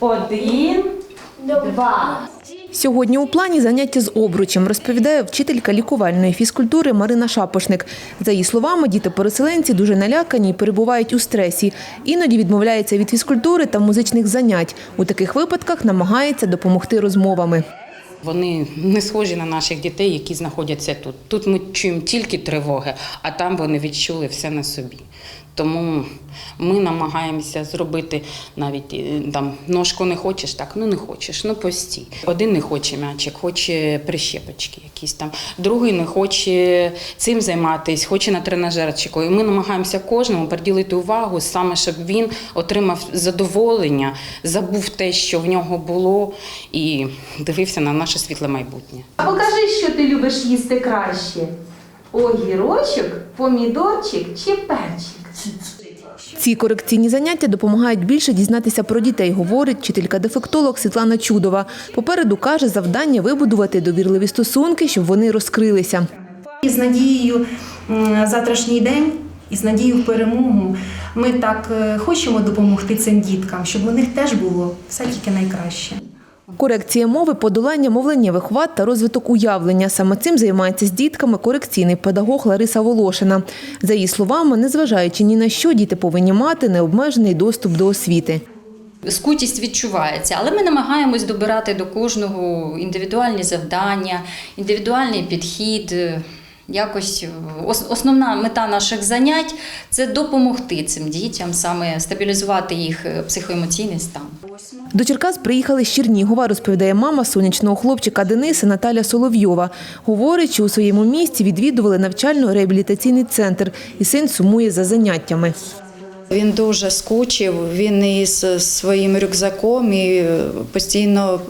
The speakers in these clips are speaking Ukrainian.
Один, два. Сьогодні у плані заняття з обручем, розповідає вчителька лікувальної фізкультури Марина Шапошник. За її словами, діти-переселенці дуже налякані і перебувають у стресі. Іноді відмовляються від фізкультури та музичних занять. У таких випадках намагається допомогти розмовами. Вони не схожі на наших дітей, які знаходяться тут. Тут ми чуємо тільки тривоги, а там вони відчули все на собі. Тому ми намагаємося зробити навіть е, там ножку не хочеш, так ну не хочеш, ну постій. Один не хоче м'ячик, хоче прищепочки якісь там, другий не хоче цим займатися, хоче на тренажерчику. І ми намагаємося кожному приділити увагу саме, щоб він отримав задоволення, забув те, що в нього було, і дивився на наше світле майбутнє. А покажи, що ти любиш їсти краще. Огірочок, помідорчик чи перчик? Ці корекційні заняття допомагають більше дізнатися про дітей, говорить вчителька-дефектолог Світлана Чудова. Попереду каже, завдання вибудувати довірливі стосунки, щоб вони розкрилися. І з надією завтрашній день і з надією в перемогу ми так е, хочемо допомогти цим діткам, щоб у них теж було все тільки найкраще. Корекція мови, подолання мовленнєвих вад та розвиток уявлення. Саме цим займається з дітками корекційний педагог Лариса Волошина. За її словами, незважаючи ні на що, діти повинні мати необмежений доступ до освіти. Скутість відчувається, але ми намагаємось добирати до кожного індивідуальні завдання, індивідуальний підхід. Якось е, основна мета наших занять це допомогти цим дітям, саме стабілізувати їх е, психоемоційний стан. До Черкас приїхали з Чернігова, розповідає мама сонячного хлопчика Дениса Наталя Соловйова. Говорить, що у своєму місті відвідували навчально-реабілітаційний центр, і син сумує за заняттями. Він дуже скучив, він із своїм рюкзаком і е, постійно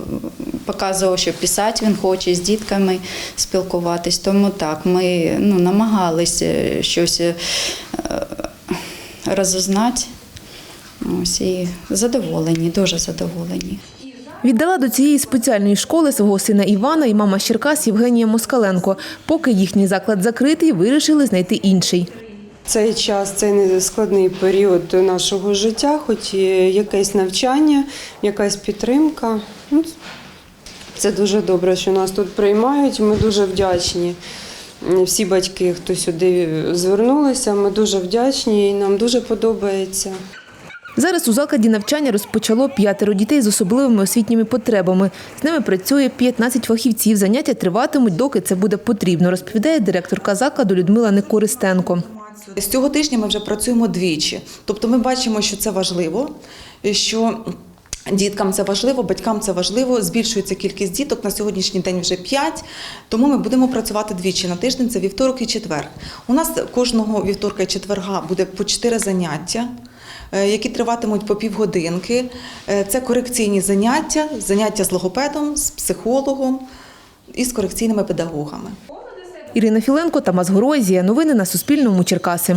показував, що писати він хоче з дітками спілкуватись. Тому так, ми ну, намагалися щось е, розузнати. Ось і задоволені, дуже задоволені. Віддала до цієї спеціальної школи свого сина Івана і мама з Черкас Євгенія Москаленко. Поки їхній заклад закритий, вирішили знайти інший. Цей час, цей не- складний період нашого життя, хоч і якесь навчання, якась підтримка. Ну, Це дуже добре, що нас тут приймають. Ми дуже вдячні. Всі батьки, хто сюди звернулися, ми дуже вдячні і нам дуже подобається. Зараз у закладі навчання розпочало п'ятеро дітей з особливими освітніми потребами. З ними працює 15 фахівців. Заняття триватимуть, доки це буде потрібно, розповідає директорка закладу Людмила Некористенко. З цього тижня ми вже працюємо двічі. Тобто ми бачимо, що це важливо, що діткам це важливо, батькам це важливо. Збільшується кількість діток. На сьогоднішній день вже 5, тому ми будемо працювати двічі на тиждень. Це вівторок і четвер. У нас кожного вівторка і четверга буде по 4 заняття. Е, Які триватимуть по півгодинки. Е, Це корекційні заняття, заняття з логопедом, з психологом і з корекційними педагогами. Ірина Філенко, Тамас Горозія. Новини на Суспільному. Черкаси.